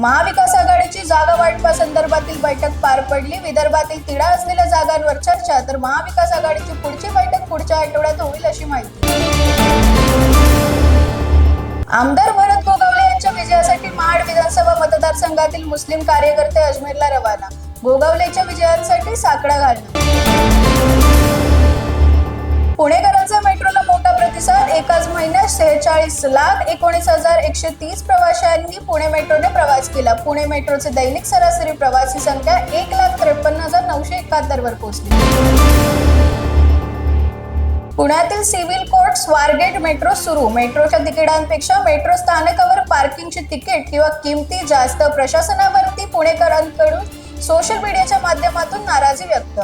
महाविकास आघाडीची जागा वाटपासंदर्भातील बैठक पार पडली. विदर्भातील तिढा असलेल्या जागांवर चर्चा तर महाविकास आघाडीची पुढची बैठक पुढच्या आठवड्यात होईल अशी माहिती. आमदार भरत गोगावले यांच्या विजयासाठी महाड विधानसभा मतदारसंघातील मुस्लिम कार्यकर्ते अजमेरला रवाना. गोगावलेच्या विजयांसाठी साकडा घालणं. सेहेचाळीस लाख एकोणीस हजार एकशे तीस प्रवाशांनी पुणे मेट्रोने प्रवास केला. पुणे मेट्रोचे दैनिक सरासरी प्रवासी संख्या एक लाख त्रेपन्न हजार नऊशे एकाहत्तर वर पोहोचली. पुण्यातील सिव्हिल कोर्ट स्वारगेट मेट्रो सुरू. मेट्रोच्या तिकिटांपेक्षा मेट्रो स्थानकावर पार्किंगची तिकीट किंवा किमती जास्त प्रशासनावरती पुणेकरांकडून सोशल मीडियाच्या माध्यमातून नाराजी व्यक्त.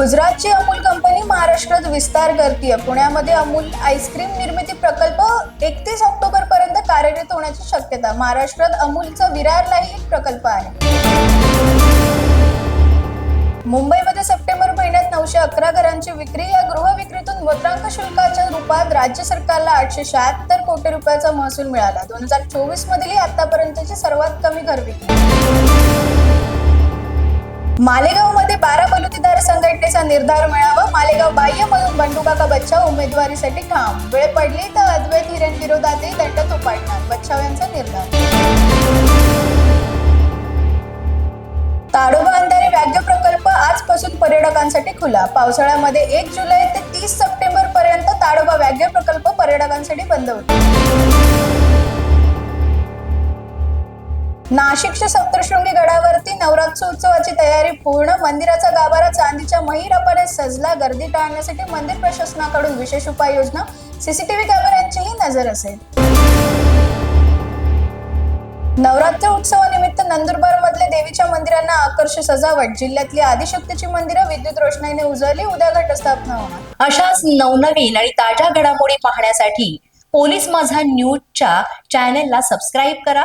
गुजरातची अमूल कंपनी महाराष्ट्रात विस्तार करते पुण्यामध्ये अमूल आईस्क्रीम निर्मिती प्रकल्प एकतीस ऑक्टोबर पर्यंत कार्यरत होण्याची शक्यता. महाराष्ट्रात अमूलचा विरारलाही एक प्रकल्प आहे. मुंबईमध्ये सप्टेंबर महिन्यात नऊशे अकरा घरांची विक्री. या गृह विक्रीतून मुद्रांक शुल्काच्या रूपात राज्य सरकारला आठशे शहात्तर कोटी रुपयाचा महसूल मिळाला. दोन हजार चोवीस मधील आतापर्यंतची सर्वात कमी घर विक्री. मालेगावमध्ये बारा बलुतेदार संघटनेचा निर्धार मिळावा. मालेगाव बाह्य म्हणून बंडूकाका बच्चाव उमेदवारीसाठी ठाम. वेळ पडली तर अद्वैत हिरण विरोधातही दंड थोपाटणार बच्चाव यांचा निर्धार. ताडोबा अंधारे व्याघ्र प्रकल्प आजपासून पर्यटकांसाठी खुला. पावसाळ्यामध्ये एक जुलै ते तीस सप्टेंबर पर्यंत ताडोबा व्याघ्र प्रकल्प पर्यटकांसाठी बंद होता. नाशिकच्या सप्तशृंगी गडावरती नवरात्रोत्सवाची तयारी पूर्ण मंदिराचा गाभारा चांदीच्या महिरापाने सजला गर्दी टाळण्यासाठी मंदिर प्रशासनाकडून विशेष उपाययोजना सीसीटीव्ही कॅमेऱ्यांचीही नजर असेल. नवरात्र उत्सवानिमित्त नंदुरबार मधले देवीच्या मंदिरांना आकर्ष सजावट जिल्ह्यातली आदिशक्तीची मंदिरं विद्युत रोषणाईने उजळली उद्या घटस्थापना होणार. अशाच नवनवीन आणि ताज्या घडामोडी पाहण्यासाठी पोलीस माझा न्यूजच्या चॅनेलला सबस्क्राईब करा